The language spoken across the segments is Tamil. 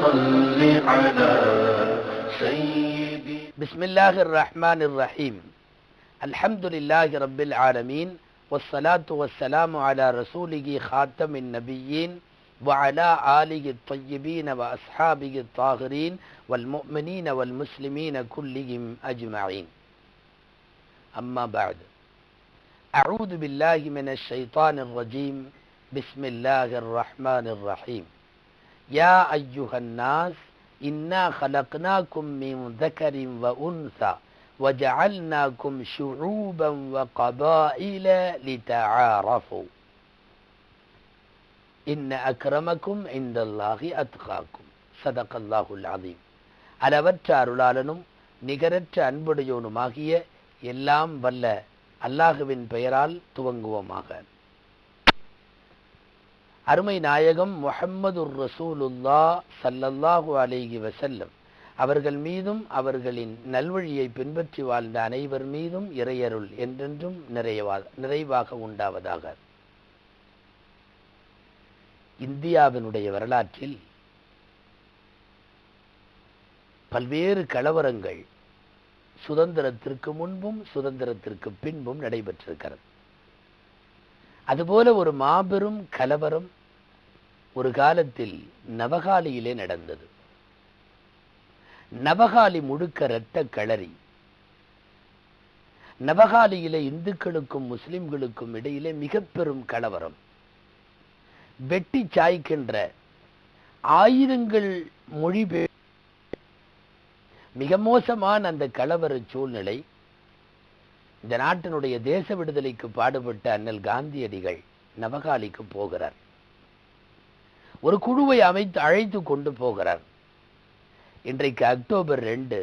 صل على سيدي. بسم الله الرحمن الرحيم. الحمد لله رب العالمين والصلاة والسلام على رسوله خاتم النبيين وعلى آله الطيبين وأصحابه الطاهرين والمؤمنين والمسلمين كلهم أجمعين. أما بعد أعوذ بالله من الشيطان الرجيم. بسم الله الرحمن الرحيم. يا أيها الناس إنا خلقناكم من ذكر وأنثى وجعلناكم شعوبا وقبائل لتعارفوا إن أكرمكم عند الله أتقاكم صدق الله العظيم அளவற்ற அருளாளனும் நிகரற்ற அன்புடையோனுமாகிய எல்லாம் வல்ல அல்லாஹுவின் பெயரால் துவங்குவோமாக அருமை நாயகம் முஹம்மது ரசூலுல்லா சல்லல்லாஹு அலேஹி வசல்லம் அவர்கள் மீதும் அவர்களின் நல்வழியை பின்பற்றி வாழ்ந்த அனைவர் மீதும் இறையருள் என்றென்றும் நிறைவா நிறைவாக உண்டாவதாக. இந்தியாவினுடைய வரலாற்றில் பல்வேறு கலவரங்கள் சுதந்திரத்திற்கு முன்பும் சுதந்திரத்திற்கு பின்பும் நடைபெற்றிருக்கிறது. அதுபோல ஒரு மாபெரும் கலவரம் ஒரு காலத்தில் நவகாலியிலே நடந்தது. நவகாலி முழுக்க இரத்த களரி நவகாலியிலே இந்துக்களுக்கும் முஸ்லிம்களுக்கும் இடையிலே மிக பெரும் கலவரம். வெட்டி சாய்க்கின்ற ஆயுதங்கள் மொழிபெயர் மிக மோசமான அந்த கலவர சூழ்நிலை இந்த நாட்டினுடைய தேச விடுதலைக்கு பாடுபட்ட அண்ணல் காந்தியடிகள் நவகாலிக்கு போகிறார். ஒரு குழுவை அமைத்து அழைத்து கொண்டு போகிறார். இன்றைக்கு அக்டோபர் ரெண்டு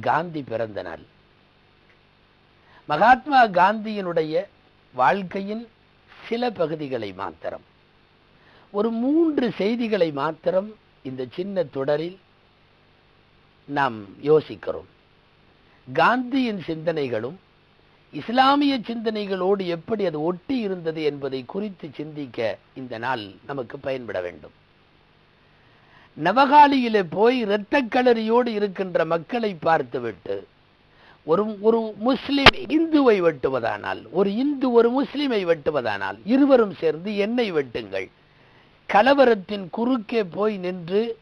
காந்தி பிறந்த நாள். மகாத்மா காந்தியினுடைய வாழ்க்கையின் சில பகுதிகளை மாத்திரம் ஒரு மூன்று செய்திகளை மாத்திரம் இந்த சின்ன தொடரில் நாம் யோசிக்கிறோம். காந்தியின் சிந்தனைகளும் இஸ்லாமிய சிந்தனைகளோடு எப்படி அது ஒட்டி இருந்தது என்பதை குறித்து சிந்திக்க இந்த நாள் நமக்கு பயன்பட வேண்டும். நவகாலியிலே போய் இரத்தக்களரியோடு இருக்கின்ற மக்களை பார்த்துவிட்டு ஒரு ஒரு முஸ்லிம் இந்துவை வெட்டுவதானால் ஒரு இந்து ஒரு முஸ்லிமை வெட்டுவதானால் இருவரும் சேர்ந்து என்னை வெட்டுங்கள். கலவரத்தின் குறுக்கே போய் நின்று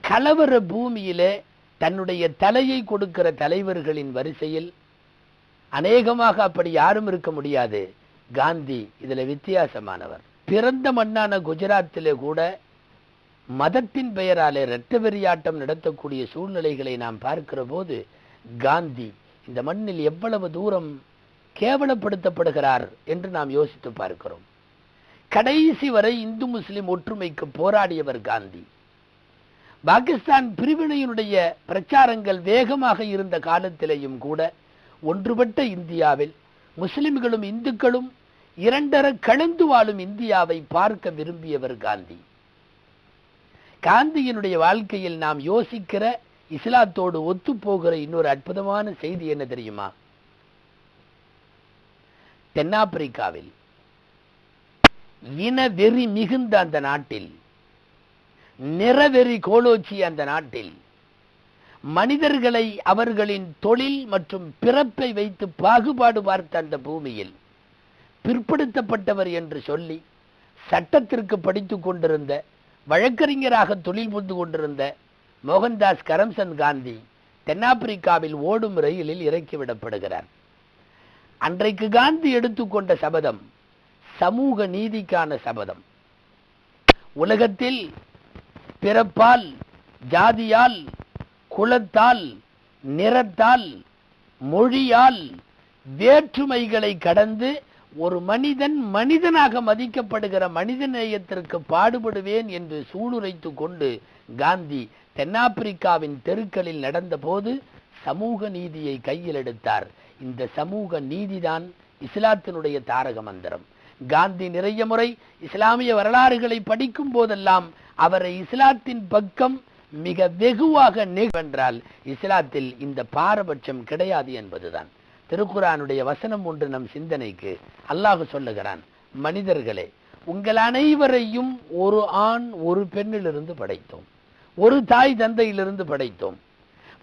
கலவர பூமியிலே தன்னுடைய தலையை கொடுக்கிற தலைவர்களின் வரிசையில் அநேகமாக அப்படி யாரும் இருக்க முடியாது. காந்தி இதில் வித்தியாசமானவர். பிறந்த மண்ணான குஜராத்திலே கூட மதத்தின் பெயராலே இரத்த வெறியாட்டம் நடத்தக்கூடிய சூழ்நிலைகளை நாம் பார்க்கிற போது காந்தி இந்த மண்ணில் எவ்வளவு தூரம் கேவலப்படுத்தப்படுகிறார் என்று நாம் யோசித்து பார்க்கிறோம். கடைசி வரை இந்து முஸ்லிம் ஒற்றுமைக்கு போராடியவர் காந்தி. பாகிஸ்தான் பிரிவினையினுடைய பிரச்சாரங்கள் வேகமாக இருந்த காலத்திலேயும் கூட ஒன்றுபட்ட இந்தியாவில் முஸ்லிம்களும் இந்துக்களும் இரண்டர கலந்து வாழும் இந்தியாவை பார்க்க விரும்பியவர் காந்தி. காந்தியினுடைய வாழ்க்கையில் நாம் யோசிக்கிற இஸ்லாத்தோடு ஒத்து போகிற இன்னொரு அற்புதமான செய்தி என்ன தெரியுமா? தென்னாப்பிரிக்காவில் இன வெறி மிகுந்த அந்த நாட்டில் நிறவெறி கோலோச்சி அந்த நாட்டில் மனிதர்களை அவர்களின் தொழில் மற்றும் பிறப்பை வைத்து பாகுபாடு பார்த்த அந்த பூமியில் பிற்படுத்தப்பட்டவர் என்று சொல்லி சட்டத்திற்கு படித்துக் கொண்டிருந்த வழக்கறிஞராக தொழில் புரிந்து கொண்டிருந்த மோகன்தாஸ் கரம்சந்த் காந்தி தென்னாப்பிரிக்காவில் ஓடும் ரயிலில் இறக்கிவிடப்படுகிறார் அன்றைக்கு காந்தி எடுத்துக்கொண்ட சபதம் சமூக நீதிக்கான சபதம். உலகத்தில் பிறப்பால் ஜாதியால் குலத்தால் நிறத்தால் மொழியால் வேற்றுமைகளை கடந்து ஒரு மனிதன் மனிதனாக மதிக்கப்படுகிற மனித நேயத்திற்கு பாடுபடுவேன் என்று சூளுரைத்து கொண்டு காந்தி தென்னாப்பிரிக்காவின் தெருக்களில் நடந்தபோது சமூக நீதியை கையில் எடுத்தார். இந்த சமூக நீதிதான் இஸ்லாத்தினுடைய தாரக மந்திரம். காந்தி நிறைய முறை இஸ்லாமிய வரலாறுகளை படிக்கும் போதெல்லாம் அவரை இஸ்லாத்தின் பக்கம் மிக வெகுவாக நிகழ்வென்றால் இஸ்லாத்தில் இந்த பாரபட்சம் கிடையாது என்பதுதான். திருக்குறானுடைய வசனம் ஒன்று நம் சிந்தனைக்கு அல்லாஹு சொல்லுகிறான் மனிதர்களே உங்கள் அனைவரையும் ஒரு ஆண் ஒரு பெண்ணிலிருந்து படைத்தோம். ஒரு தாய் தந்தையிலிருந்து படைத்தோம்.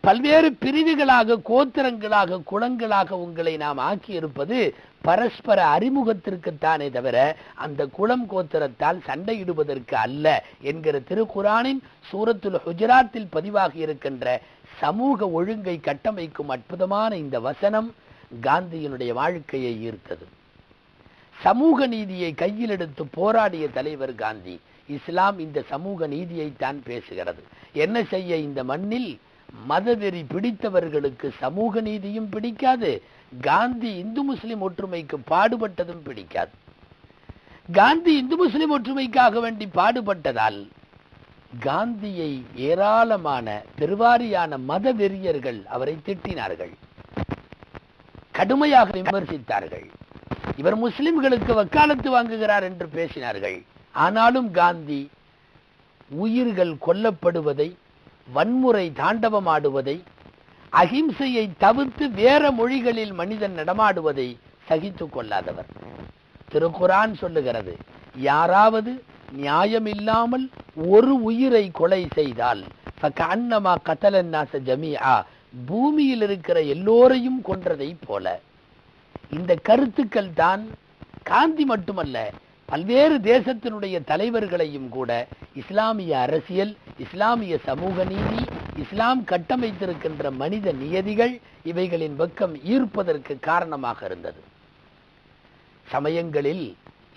பல்வேறு பிரிவுகளாக கோத்திரங்களாக குளங்களாக உங்களை நாம் ஆக்கியிருப்பது பரஸ்பர அறிமுகத்திற்குத்தானே தவிர அந்த குளம் கோத்திரத்தால் சண்டையிடுவதற்கு அல்ல என்கிற திருக்குரானின் சூரத்துல் ஹுஜராத்தில் பதிவாகி இருக்கின்ற சமூக ஒழுங்கை கட்டமைக்கும் அற்புதமான இந்த வசனம் காந்தியினுடைய வாழ்க்கையை ஈர்த்தது. சமூக நீதியை கையில் எடுத்து போராடிய தலைவர் காந்தி இஸ்லாம் இந்த சமூக நீதியைத்தான் பேசுகிறது. என்ன செய்ய இந்த மண்ணில் மதவெறி பிடித்தவர்களுக்கு சமூக நீதியும் பிடிக்காது காந்தி இந்து முஸ்லிம் ஒற்றுமைக்கு பாடுபட்டதும் பிடிக்காது. காந்தி இந்து முஸ்லிம் ஒற்றுமைக்காக வேண்டி பாடுபட்டதால் காந்தியை ஏராளமான பெருவாரியான மத வெறியர்கள் அவரை திட்டினார்கள். கடுமையாக விமர்சித்தார்கள். இவர் முஸ்லிம்களுக்கு வக்காலத்து வாங்குகிறார் என்று பேசினார்கள். ஆனாலும் காந்தி உயிர்கள் கொல்லப்படுவதை வன்முறை தாண்டவமாடுவதை அகிம்சையை தவிர்த்து வேற மொழிகளில் மனிதன் நடமாடுவதை சகித்து கொள்ளாதவர். திருக்குரான் சொல்லுகிறது யாராவது நியாயம் இல்லாமல் ஒரு உயிரை கொலை செய்தால் அன்னமா கத்தலன் நாச ஜமியா பூமியில் இருக்கிற எல்லோரையும் கொன்றதை போல. இந்த கருத்துக்கள் தான் காந்தி மட்டுமல்ல பல்வேறு தேசத்தினுடைய தலைவர்களையும் கூட இஸ்லாமிய அரசியல் இஸ்லாமிய சமூக நீதி இஸ்லாம் கட்டமைத்திருக்கின்ற மனித நியதிகள் இவைகளின் பக்கம் ஈர்ப்பதற்கு காரணமாக இருந்தது. சமயங்களில்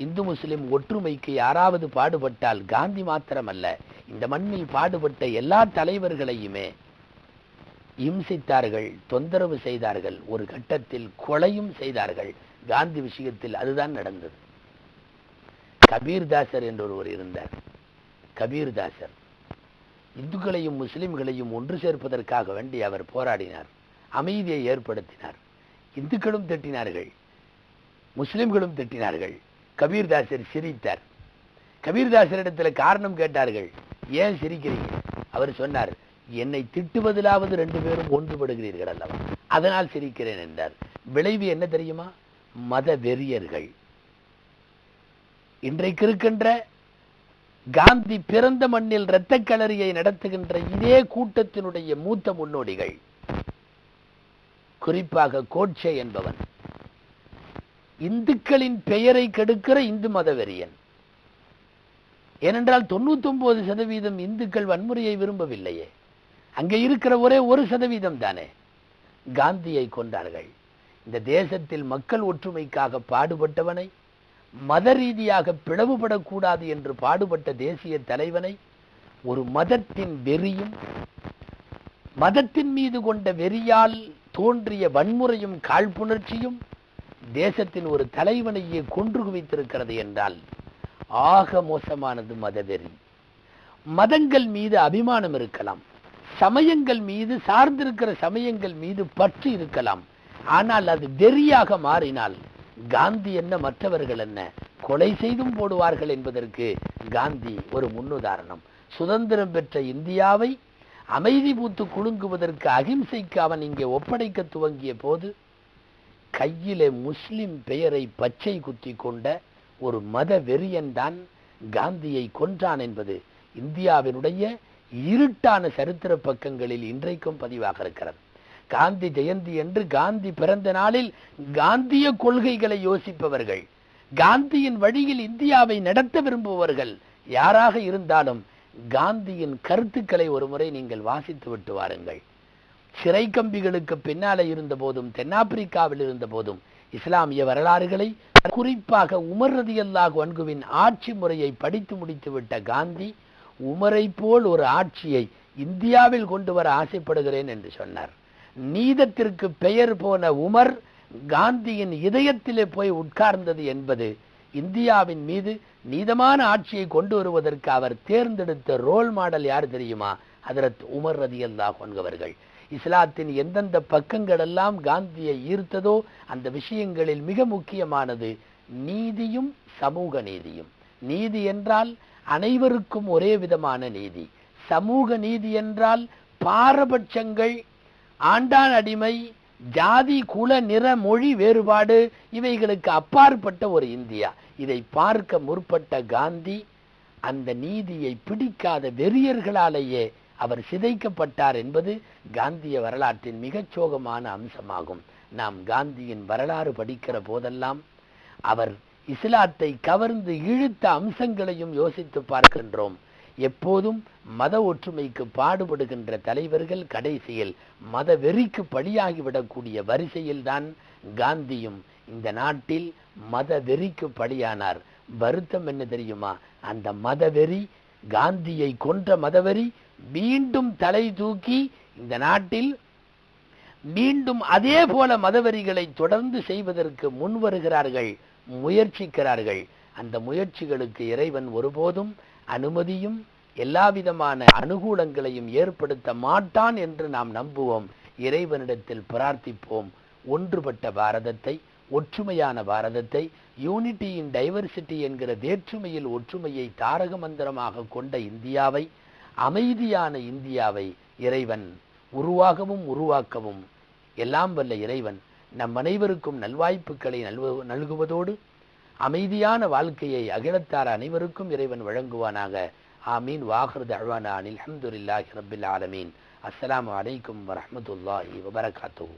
இந்து முஸ்லிம் ஒற்றுமைக்கு யாராவது பாடுபட்டால் காந்தி மாத்திரமல்ல இந்த மண்ணில் பாடுபட்ட எல்லா தலைவர்களையுமே இம்சித்தார்கள் தொந்தரவு செய்தார்கள் ஒரு கட்டத்தில் கொலையும் செய்தார்கள். காந்தி விஷயத்தில் அதுதான் நடந்தது. கபீர்தாசர் என்று ஒருவர் இருந்தார். கபீர்தாசர். இந்துக்களையும் முஸ்லிம்களையும் ஒன்று சேர்ப்பதற்காக வேண்டி அவர் போராடினார். அமைதியை ஏற்படுத்தினார். இந்துக்களும் திட்டினார்கள். முஸ்லிம்களும் திட்டினார்கள். கபீர்தாசர் சிரித்தார். கபீர்தாசரிடத்துல காரணம் கேட்டார்கள். ஏன் சிரிக்கிறீங்க? அவர் சொன்னார் என்னை திட்டுவதிலாவது ரெண்டு பேரும் ஒன்றுபடுகிறீர்கள் அல்லவா? அதனால் சிரிக்கிறேன் என்றார். விளைவு என்ன தெரியுமா? மத வெறியர்கள் இன்றைக்கு இருக்கின்ற காந்தி பிறந்த மண்ணில் இரத்த களரியை நடத்துகின்ற இதே கூட்டத்தினுடைய மூத்த முன்னோடிகள் குறிப்பாக கோட்சே என்பவன். இந்துக்களின் பெயரை கெடுக்கிற இந்து மதவெறியன். ஏனென்றால் தொண்ணூத்தி ஒன்பது சதவீதம் இந்துக்கள் வன்முறையை விரும்பவில்லையே. அங்கே இருக்கிற ஒரே ஒரு சதவீதம் தானே காந்தியை கொண்டார்கள். இந்த தேசத்தில் மக்கள் ஒற்றுமைக்காக பாடுபட்டவனை மத ரீதியாக பிளவுபடக்கூடாது என்று பாடுபட்ட தேசிய தலைவனை ஒரு மதத்தின் வெறியும் மதத்தின் மீது கொண்ட வெறியால் தோன்றிய வன்முறையும் காழ்ப்புணர்ச்சியும் தேசத்தின் ஒரு தலைவனையே கொன்று குவித்திருக்கிறது என்றால் ஆக மோசமானது மதவெறி மதங்கள் மீது அபிமானம் இருக்கலாம் சமயங்கள் மீது சார்ந்திருக்கிற சமயங்கள் மீது பற்று இருக்கலாம் ஆனால் அது வெறியாக மாறினால் காந்தி என்ன மற்றவர்கள் என்ன கொலை செய்தும் போடுவார்கள் என்பதற்கு காந்தி ஒரு முன்னுதாரணம். சுதந்திரம் பெற்ற இந்தியாவை அமைதி பூத்து குலுங்குவதற்கு அகிம்சைக்கு அவன் இங்கே ஒப்படைக்க துவங்கிய போது கையிலே முஸ்லிம் பெயரை பச்சை குத்தி கொண்ட ஒரு மத வெறியன் தான் காந்தியை கொன்றான் என்பது இந்தியாவினுடைய இருட்டான சரித்திர பக்கங்களில் இன்றைக்கும் பதிவாக இருக்கிறது. காந்தி ஜெயந்தி என்று காந்தி பிறந்த நாளில் காந்திய கொள்கைகளை யோசிப்பவர்கள் காந்தியின் வழியில் இந்தியாவை நடத்த விரும்புபவர்கள் யாராக இருந்தாலும் காந்தியின் கருத்துக்களை ஒரு முறை நீங்கள் வாசித்து விட்டு வாருங்கள். சிறை கம்பிகளுக்கு பின்னாலே இருந்த போதும் தென்னாப்பிரிக்காவில் இருந்த போதும் இஸ்லாமிய வரலாறுகளை குறிப்பாக உமர் ரதியல்லாஹு அன்குவின் ஆட்சி முறையை படித்து முடித்து விட்ட காந்தி உமரை போல் ஒரு ஆட்சியை இந்தியாவில் கொண்டு வர ஆசைப்படுகிறேன் என்று சொன்னார். நீதத்திற்கு பெயர் போன உமர் காந்தியின் இதயத்திலே போய் உட்கார்ந்தது என்பது இந்தியாவின் மீது நீதமான ஆட்சியை கொண்டு வருவதற்கு அவர் தேர்ந்தெடுத்த ரோல் மாடல் யார் தெரியுமா? ஹதரத் உமர் ரதியல்லாஹு அன்கவர்கள் இஸ்லாத்தின் எந்தெந்த பக்கங்களெல்லாம் காந்தியை ஈர்த்ததோ அந்த விஷயங்களில் மிக முக்கியமானது நீதியும் சமூக நீதியும். நீதி என்றால் அனைவருக்கும் ஒரே விதமான நீதி. சமூக நீதி என்றால் பாரபட்சங்கள் ஆண்டான் அடிமை ஜாதி குல நிற மொழி வேறுபாடு இவைகளுக்கு அப்பாற்பட்ட ஒரு இந்தியா. இதை பார்க்க முற்பட்ட காந்தி அந்த நீதியை பிடிக்காத வெறியர்களாலேயே அவர் சிதைக்கப்பட்டார் என்பது காந்திய வரலாற்றின் மிகச் சோகமான அம்சமாகும். நாம் காந்தியின் வரலாறு படிக்கிற போதெல்லாம் அவர் இஸ்லாத்தை கவர்ந்து இழுத்த அம்சங்களையும் யோசித்து பார்க்கின்றோம். எப்போதும் மத ஒற்றுமைக்கு பாடுபடுகின்ற தலைவர்கள் கடைசியில் மத வெறிக்கு பழியாகிவிடக்கூடிய வரிசையில்தான் காந்தியும் இந்த நாட்டில் மத வெறிக்கு பழியானார் வருத்தம் என்ன தெரியுமா? அந்த மதவெறி காந்தியை கொன்ற மதவெறி மீண்டும் தலை தூக்கி இந்த நாட்டில் மீண்டும் அதே போல மதவெறிகளை தொடர்ந்து செய்வதற்கு முன் வருகிறார்கள் முயற்சிக்கிறார்கள். அந்த முயற்சிகளுக்கு இறைவன் ஒருபோதும் அனுமதியும் எல்லாவிதமான அனுகூலங்களையும் ஏற்படுத்த மாட்டான் என்று நாம் நம்புவோம். இறைவனிடத்தில் பிரார்த்திப்போம். ஒன்றுபட்ட பாரதத்தை ஒற்றுமையான பாரதத்தை யூனிட்டி இன் டைவர்சிட்டி என்கிற வேற்றுமையில் ஒற்றுமையை தாரக மந்திரமாக கொண்ட இந்தியாவை அமைதியான இந்தியாவை இறைவன் உருவாகவும் உருவாக்கவும் எல்லாம் வல்ல இறைவன் நம் அனைவருக்கும் நல்வாய்ப்புகளை நல்வ நல்குவதோடு அமைதியான வாழ்க்கையை அகிலத்தார் அனைவருக்கும் இறைவன் வழங்குவானாக. ஆமீன். வாஹர் தழ்வானா அனில் அஹமதுல்லாஹி ரபில் ஆலமீன். அஸ்லாம் அலைக்கும் வரமத்துல்லாஹி வபரகாத்தூ